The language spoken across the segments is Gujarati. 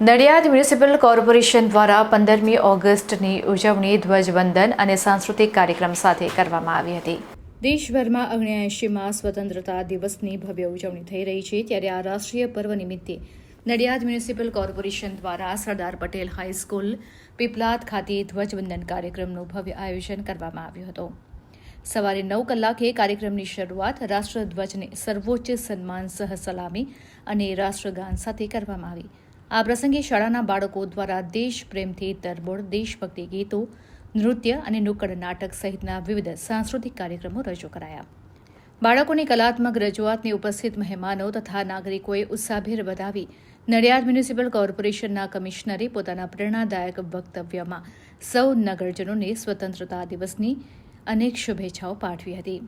નડિયાદ મ્યુનિસિપલ કોર્પોરેશન દ્વારા પંદરમી ઓગસ્ટની ઉજવણી ધ્વજવંદન અને સાંસ્કૃતિક કાર્યક્રમ સાથે કરવામાં આવી હતી. દેશભરમાં અગ્નિયાએંશીમાં સ્વતંત્રતા દિવસની ભવ્ય ઉજવણી થઈ રહી છે, ત્યારે આ રાષ્ટ્રીય પર્વ નિમિત્તે નડિયાદ મ્યુનિસિપલ કોર્પોરેશન દ્વારા સરદાર પટેલ હાઈસ્કૂલ પીપલાદ ખાતે ધ્વજવંદન કાર્યક્રમનું ભવ્ય આયોજન કરવામાં આવ્યું હતું. સવારે નવ કલાકે કાર્યક્રમની શરૂઆત રાષ્ટ્રધ્વજને સર્વોચ્ચ સન્માન સહ સલામી અને રાષ્ટ્રગાન સાથે કરવામાં આવી. આ પ્રસંગે શાળાના બાળકો દ્વારા દેશ પ્રેમથી તરબોળ, દેશભક્તિ ગીતો, નૃત્ય અને નુક્કડ નાટક સહિતના વિવિધ સાંસ્કૃતિક કાર્યક્રમો રજૂ કરાયા. બાળકોની કલાત્મક રજૂઆતને ઉપસ્થિત મહેમાનો તથા નાગરિકોએ ઉત્સાહભેર વધાવી નડિયાદ મ્યુનિસિપલ કોર્પોરેશનના કમિશનરે પોતાના પ્રેરણાદાયક વક્તવ્યમાં સૌ નગરજનોને સ્વતંત્રતા દિવસની અનેક શુભેચ્છાઓ પાઠવી હતી.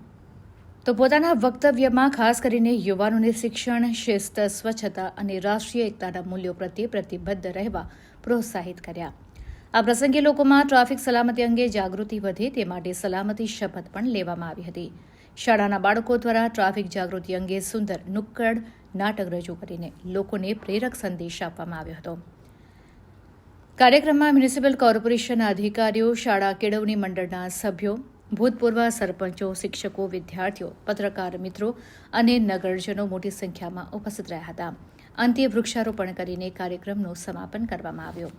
તો પોતાના વક્તવ્યમાં ખાસ કરીને યુવાનોને શિક્ષણ, શિસ્ત, સ્વચ્છતા અને રાષ્ટ્રીય એકતાના મૂલ્યો પ્રત્યે પ્રતિબદ્ધ રહેવા પ્રોત્સાહિત કર્યા. આ પ્રસંગે લોકોમાં ટ્રાફિક સલામતી અંગે જાગૃતિ વધે તે માટે સલામતી શપથ પણ લેવામાં આવી હતી. શાળાના બાળકો દ્વારા ટ્રાફિક જાગૃતિ અંગે સુંદર નુક્કડ નાટક રજૂ કરીને લોકોને પ્રેરક સંદેશ આપવામાં આવ્યો હતો. કાર્યક્રમમાં મ્યુનિસિપલ કોર્પોરેશનના અધિકારીઓ, શાળા કેળવણી મંડળના સભ્યો ભૂતપૂર્વ સરપંચો, શિક્ષકો, વિદ્યાર્થીઓ, પત્રકાર મિત્રો અને નગરજનો મોટી સંખ્યામાં ઉપસ્થિત રહ્યા હતા. અંતે વૃક્ષારોપણ કરીને કાર્યક્રમનું સમાપન કરવામાં આવ્યું.